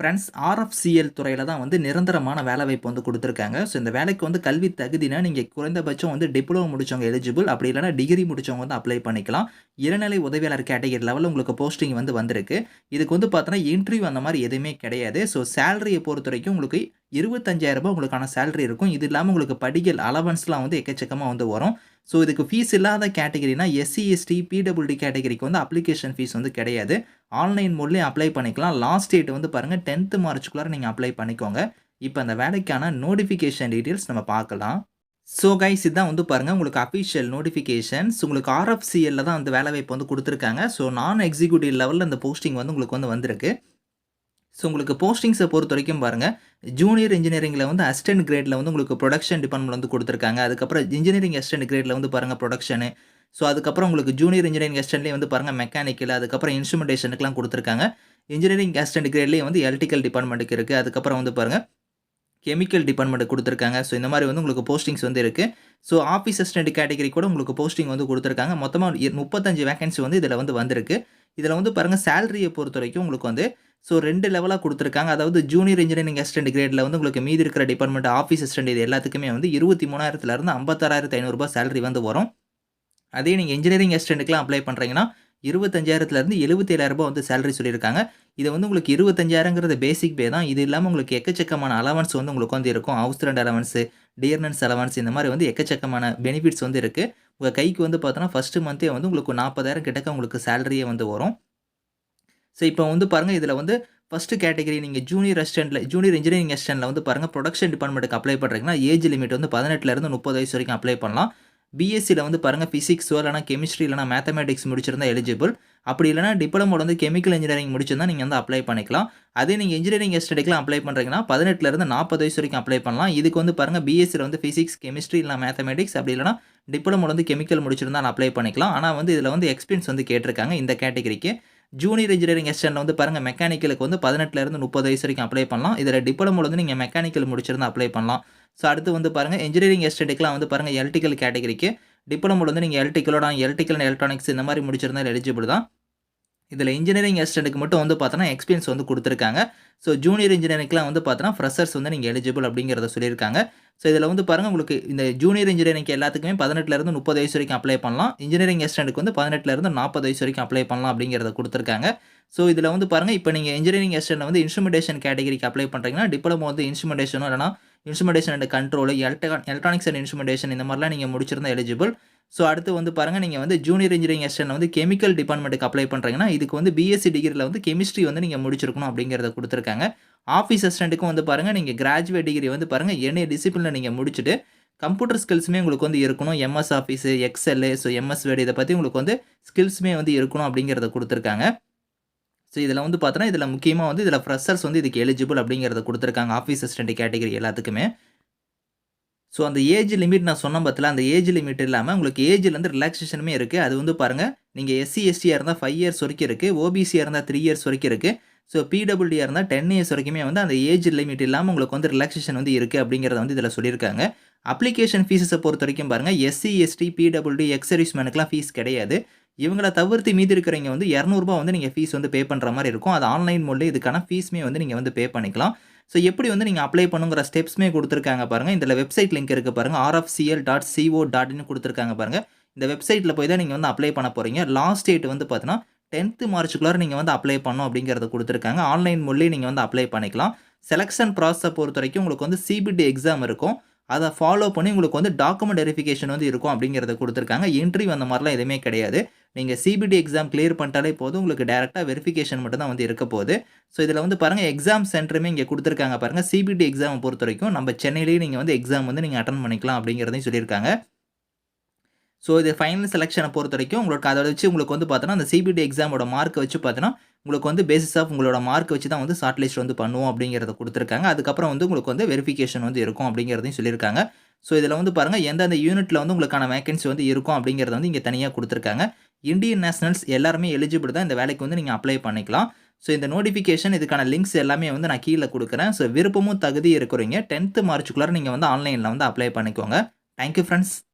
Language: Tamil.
ஃப்ரெண்ட்ஸ் ஆர்எஃப்சிஎல் துறையில் தான் வந்து நிரந்தரமான வேலைவாய்ப்பு வந்து கொடுத்துருக்காங்க ஸோ இந்த வேலைக்கு வந்து கல்வி தகுதினா, நீங்கள் குறைந்தபட்சம் வந்து டிப்ளமோ முடிச்சவங்க எலிஜிபிள். அப்படி இல்லைன்னா டிகிரி முடித்தவங்க வந்து அப்ளை பண்ணிக்கலாம். இளநிலை உதவியாளர் கேட்டகரி லெவலில் உங்களுக்கு போஸ்டிங் வந்து வந்திருக்கு. இதுக்கு வந்து பார்த்தோன்னா, இன்டர்வியூ அந்த மாதிரி எதுவுமே கிடையாது. ஸோ சேலரியை பொறுத்த வரைக்கும் உங்களுக்கு இருபத்தஞ்சாயிரரூபா உங்களுக்கான சேலரி இருக்கும். இது இல்லாமல் உங்களுக்கு படிகள் அலவன்ஸ்லாம் வந்து எக்கச்சக்கமாக வந்து வரும். ஸோ இதுக்கு ஃபீஸ் இல்லாத கேட்டகரினா எஸ்சி, எஸ்டி, பிடபிள்யூடி கேட்டகரிக்கு வந்து அப்ளிகேஷன் ஃபீஸ் வந்து கிடையாது. ஆன்லைன் மோட்லயே அப்ளை பண்ணிக்கலாம். லாஸ்ட் டேட் வந்து பாருங்கள் டென்த்து மார்ச்சுக்குள்ளார நீங்கள் அப்ளை பண்ணிக்கோங்க. இப்போ அந்த வேலைக்கான நோட்டிஃபிகேஷன் டீட்டெயில்ஸ் நம்ம பார்க்கலாம். ஸோ கைஸ் இதுதான் வந்து பாருங்கள் உங்களுக்கு அஃபிஷியல் நோட்டிஃபிகேஷன்ஸ். உங்களுக்கு ஆர்எஃப்சிஎல்ல தான் அந்த வேலை வாய்ப்பு வந்து கொடுத்துருக்காங்க ஸோ நான் எக்ஸிக்யூட்டிவ் லெவலில் அந்த போஸ்டிங் வந்து உங்களுக்கு வந்து வந்திருக்கு. ஸோ உங்களுக்கு போஸ்டிங்ஸை பொறுத்த வரைக்கும் பாருங்கள் ஜூனியர் இன்ஜினியரிங்கில் வந்து அசிஸ்டன்ட் கிரேடில் வந்து உங்களுக்கு ப்ரொடக்ஷன் டிபார்ட்மெண்ட் வந்து கொடுத்துருக்காங்க அதுக்கப்புறம் இன்ஜினியரிங் அசிஸ்டன்ட் கிரேடில் வந்து பாருங்கள் ப்ரொடக்ஷனு ஸோ அதுக்கப்புறம் உங்களுக்கு ஜூனியர் இன்ஜினியரிங் அசிஸ்டன்ட்லயே வந்து பாருங்கள் மெக்கானிக்கல், அதுக்கப்புறம் இன்ஸ்ட்ருமெண்டேஷனுக்குலாம் கொடுத்துருக்காங்க. இன்ஜினியரிங் அசிஸ்டன்ட் கிரேட்லயே வந்து எலக்ட்ரிக்கல் டிபார்ட்மெண்ட்டுக்கு இருக்குது அதுக்கப்புறம் வந்து பாருங்க, கெமிக்கல் டிபார்ட்மெண்ட் கொடுத்துருக்காங்க. ஸோ இந்த மாதிரி வந்து உங்களுக்கு போஸ்டிங்ஸ் வந்து இருக்குது ஸோ ஆஃபீஸ் அசிஸ்டன்ட் கேட்டகரி கூட உங்களுக்கு போஸ்டிங் வந்து கொடுத்துருக்காங்க. மொத்தமாக முப்பத்தஞ்சு வேகன்சி வந்து இதில் வந்து வந்திருக்கு. இதில் வந்து பாருங்க பொறுத்த பொறுத்தவரைக்கும் உங்களுக்கு வந்து ஸோ ரெண்டு லெவலாக கொடுத்துருக்காங்க. அதாவது ஜூனியர் இன்ஜினியரிங் அசிஸ்டன்ட் கிரேடில் வந்து உங்களுக்கு மீதி இருக்கிற டிபார்ட்மெண்ட் ஆஃபீஸ் அசிஸ்டன்ட் இது எல்லாத்துக்குமே வந்து இருபத்தி மூணாயிரத்துலேருந்து ஐம்பத்தாறாயிரத்து ஐநூறுரூபா சேலரி வந்து வரும். அதே நீங்கள் இன்ஜினியரிங் அசிஸ்டன்ட்க்குலாம் அப்ளை பண்றீங்கன்னா, 25,000 இருந்து ரூ. 77,000 வந்து சேலரி சொல்லியிருக்காங்க. இது வந்து உங்களுக்கு 25,000ங்கிறது பேசிக் பே தான். இது இல்லாமல் உங்களுக்கு எக்கச்சக்கமான அலவன்ஸ் வந்து உங்களுக்கு வந்து இருக்கும். House rent allowance dearness allowance இந்த மாதிரி வந்து எக்கச்சக்கமான பெனிஃபிட்ஸ் வந்து இருக்குது உங்கள் கைக்கு வந்து பார்த்தோன்னா, ஃபஸ்ட்டு மந்த்தே வந்து உங்களுக்கு 40,000 கிட்டக்க உங்களுக்கு சேலரியே வந்து வரும். ஸோ இப்போ வந்து பாருங்க, இதில் வந்து ஃபஸ்ட்டு கேட்டகரி நீங்கள் ஜூனியர் அசிஸ்டன்ட்ல ஜூனியர் இன்ஜினியரிங் அசிஸ்டன்ட்ல வந்து பாருங்க ப்ரொடக்ஷன் டிபார்ட்மெண்ட்டுக்கு அப்ளை பண்ணுறீங்கன்னா ஏஜ் லிமிட் வந்து பதினெட்டுலேருந்து முப்பது வயசு வரைக்கும் அப்ளை பண்ணலாம். பிஎஸ்சியில் வந்து பாருங்கள் ஃபிசிக்ஸோ இல்லைனா கெமிஸ்ட்ரி இல்லைனா மேத்தமேட்டிக்ஸ் முடிச்சிருந்தா எலிஜிபிள். அப்படி இல்லைனா டிப்ளமோட வந்து கெமிக்கல் இன்ஜினியரிங் முடிச்சிருந்தா நீங்கள் வந்து அப்ளை பண்ணிக்கலாம். அதே நீங்கள் இன்ஜினியரிங் அசிஸ்டன்ட்க்குலாம் அப்ளை பண்ணுறீங்கன்னா பதினெட்டுலேருந்து நாற்பது வயசு வரைக்கும் அப்ளை பண்ணலாம். இதுக்கு வந்து பாருங்கள் பிஎஸ்சியில் வந்து ஃபிசிக்ஸ் கெமிஸ்ட்ரி இல்லை மேத்தமெட்டிக்ஸ் அப்படி இல்லைனா டிப்ளமோட வந்து கெமிக்கல் முடிச்சிருந்தா அப்ளை பண்ணிக்கலாம். ஆனால் வந்து இதில் வந்து எக்ஸ்பீரியன்ஸ் வந்து கேட்டிருக்காங்க இந்த கேட்டகரிக்கு. ஜூனியர் இன்ஜினியரிங் அசிஸ்டன்ட்ல வந்து பாருங்க மெக்கானிக்கலுக்கு வந்து பதினெட்டுலேருந்து முப்பது வயசு வரைக்கும் அப்ளை பண்ணலாம். இதில் டிப்ளமோவில் வந்து நீங்கள் மெக்கானிக்கல் முடிச்சிருந்தால் அப்ளை பண்ணலாம். ஸோ அடுத்து வந்து பாருங்க இன்ஜினியரிங் அசிஸ்டன்ட்க்குலாம் வந்து பாருங்கள் எலக்ட்ரிக்கல் கேட்டகரிக்கு டிப்ளமோவில் வந்து நீங்கள் எலக்ட்ரிக்கலோட எலக்ட்ரிக்கல் அண்ட் எலக்ட்ரானிக்ஸ் இந்த மாதிரி முடிச்சிருந்தால் எலிஜிபிள் தான். இதில் இன்ஜினியரிங் அசிஸ்டண்ட்டுக்கு மட்டும் வந்து பார்த்தோன்னா, எக்ஸ்பீரியன்ஸ் வந்து கொடுத்துருக்காங்க ஸோ ஜூனியர் இன்ஜினியரிங்லாம் வந்து பார்த்தோன்னா, ஃப்ரெஷர்ஸ் வந்து நீங்கள் எலிஜிபிள் அப்படிங்கிறத சொல்லியிருக்காங்க. ஸோ இதில் வந்து பாருங்கள் உங்களுக்கு இந்த ஜூனியர் இன்ஜினியரிங்க்கு எல்லாத்துக்குமே பதினெட்டுலேருந்து முப்பது வயசு வரைக்கும் அப்ளை பண்ணலாம். இன்ஜினியரிங் அசிஸ்டண்ட்டுக்கு வந்து பதினெட்டுலேருந்து நாற்பது வயசு வரைக்கும் அப்ளை பண்ணலாம் அப்படிங்கிறத கொடுத்துருக்காங்க ஸோ இதில் வந்து பாருங்க, இப்போ நீங்கள் இன்ஜினியரிங் அசிஸ்டண்ட் வந்து இன்ஸ்ட்ருமெண்டேஷன் கேட்டகரிக்கு அப்ளை பண்ணுறீங்கன்னா டிப்ளமோ வந்து இன்ஸ்ட்ருமென்டேஷனோ இல்லைனா instrumentation and control, electronics and instrumentation இந்த மாதிரிலாம் நீங்கள் முடிச்சிருந்தால் எலிஜிபிள். ஸோ அடுத்து வந்து பாருங்கள் நீங்கள் வந்து ஜூனியர் இன்ஜினியரிங் அசிஸ்டன்ட்ல வந்து கெமிக்கல் டிபார்ட்மெண்ட்டுக்கு அப்ளை பண்ணுறீங்கன்னா இதுக்கு வந்து பிஎஸ்சி டிகிரியில் வந்து கெமிஸ்ட்ரி வந்து நீங்கள் முடிச்சிருக்கணும் அப்படிங்கிறத கொடுத்துருக்காங்க ஆஃபீஸ் அசிஸ்டண்ட்டுக்கும் வந்து பாருங்கள் நீங்கள் கிராஜுவேட் டிகிரி வந்து பாருங்கள் என்ன டிசிப்ளினில் நீங்கள் முடிச்சுட்டு, கம்ப்யூட்டர் ஸ்கில்ஸுமே உங்களுக்கு வந்து இருக்கணும். MS office excel, so MS word இதை பற்றி உங்களுக்கு வந்து ஸ்கில்ஸுமே வந்து இருக்கணும் அப்படிங்கிறத கொடுத்துருக்காங்க ஸோ இதில் வந்து பார்த்தோன்னா, இதில் முக்கியமாக வந்து இதில் ஃப்ரெஷர்ஸ் வந்து இதுக்கு எலிஜிபிள் அப்படிங்கிறத கொடுத்துருக்காங்க ஆஃபீஸ் அசிஸ்டன்ட் கேட்டகரி எல்லாத்துக்குமே. ஸோ அந்த ஏஜ் லிமிட் நான் சொன்னேன் பத்தில அந்த ஏஜ் லிமிட் இல்லாமல் உங்களுக்கு ஏஜ்ல வந்து ரிலாக்சேஷனுமே இருக்குது அது வந்து பாருங்கள் நீங்கள் எஸ்சி, எஸ்டியாக இருந்தால் ஃபைவ் இயர்ஸ் வரைக்கும் இருக்குது ஓபிசியாக இருந்தால் த்ரீ இயர்ஸ் வரைக்கும் இருக்குது ஸோ பிடபிள்யூடியாக இருந்தால் டென் இயர்ஸ் வரைக்குமே வந்து அந்த ஏஜ் லிமிட் இல்லாமல் உங்களுக்கு வந்து ரிலாக்ஸேஷன் வந்து இருக்குது அப்படிங்கிறத வந்து இதில் சொல்லியிருக்காங்க. அப்ளிகேஷன் ஃபீஸஸை பொறுத்த வரைக்கும் பாருங்கள் எஸ்சி, எஸ்டி, பிடபிள்யூடி, எக்ஸ் மேனுக்குலாம் ஃபீஸ் கிடையாது. இவங்கள தவிர்த்து மீதி இருக்கிறவங்க வந்து இரநூறுபா வந்து நீங்கள் ஃபீஸ் வந்து பே பண்ணுற மாதிரி இருக்கும். அது ஆன்லைன் மூலம் இதுக்கான ஃபீஸுமே வந்து நீங்கள் வந்து பே பண்ணிக்கலாம். ஸோ எப்படி வந்து நீங்கள் அப்ளை பண்ணுங்கிற ஸ்டெப்ஸுமே கொடுத்துருக்காங்க பாருங்கள் இதில் வெப்சைட் லிங்க் இருக்கு சிஓ டாட்னு கொடுத்துருக்காங்க பாருங்க. இந்த வெப்சைட்டில் போய் தான் நீங்கள் வந்து அப்ளை பண்ண போகிறீங்க லாஸ்ட் டேட் வந்து பார்த்தீங்கன்னா, 10த் மார்ச்சுக்குள்ளார நீங்கள் வந்து அப்ளை பண்ணணும் அப்படிங்கிறத கொடுத்துருக்காங்க ஆன்லைன் மோட்லயே நீங்கள் வந்து அப்ளை பண்ணிக்கலாம். செலக்ஷன் பொறுத்த வரைக்கும் உங்களுக்கு வந்து சிபிடி எக்ஸாம் இருக்கும். அதை ஃபாலோ பண்ணி உங்களுக்கு வந்து டாக்குமெண்ட் வெரிஃபிகேஷன் வந்து இருக்கும் அப்படிங்கிறத கொடுத்துருக்காங்க என்ட்ரி அந்த மாதிரிலாம் எதுவுமே கிடையாது. நீங்கள் சிபிடி எக்ஸாம் கிளியர் பண்ணிட்டாலே போதும். உங்களுக்கு டேரெக்டாக வெரிஃபிகேஷன் மட்டும் தான் வந்து இருக்க போகுது ஸோ இதில் வந்து பாருங்கள் எக்ஸாம் சென்டருமே இங்கே கொடுத்துருக்காங்க பாருங்கள் சிபிடி எக்ஸாமை பொறுத்த வரைக்கும் நம்ம சென்னையிலேயே நீங்கள் வந்து எக்ஸாம் வந்து நீங்கள் அட்டன் பண்ணிக்கலாம் அப்படிங்கிறதையும் சொல்லியிருக்காங்க. ஸோ இது ஃபைனல் பொறுத்த வரைக்கும் உங்களுக்கு அதை வச்சு உங்களுக்கு வந்து பார்த்தோன்னா, அந்த சிபிடி எக்ஸாமோட மார்க் வச்சு பார்த்தோன்னா, உங்களுக்கு வந்து பேசிஸ் ஆஃப் உங்களோட மார்க் வச்சு தான் வந்து ஷார்ட் லிஸ்ட் வந்து பண்ணுவோம் அப்படிங்கிறத கொடுத்துருக்காங்க அதுக்கப்புறம் வந்து உங்களுக்கு வந்து வெரிஃபிகேஷன் வந்து இருக்கும் அப்படிங்கிறதையும் சொல்லியிருக்காங்க. ஸோ இதில் வந்து பாருங்கள் எந்தெந்த யூனிட்டில் வந்து உங்களுக்கான வேக்கன்சி வந்து இருக்கும் அப்படிங்கிறத வந்து இங்கே தனியாக கொடுத்துருக்காங்க இண்டியன் நேஷனல்ஸ் எல்லாருமே எலிஜிபிள் தான் இந்த வேலைக்கு வந்து நீங்கள் அப்ளை பண்ணிக்கலாம். ஸோ இந்த நோட்டிஃபிகேஷன் இதுக்கான லிங்க்ஸ் எல்லாமே வந்து நான் கீழே கொடுக்குறேன் ஸோ விருப்பமும் தகுதி இருக்கிறவங்க டென்த்து மார்ச்சுக்குள்ளே நீங்கள் வந்து ஆன்லைனில் வந்து அப்ளை பண்ணிக்கோங்க. Thank you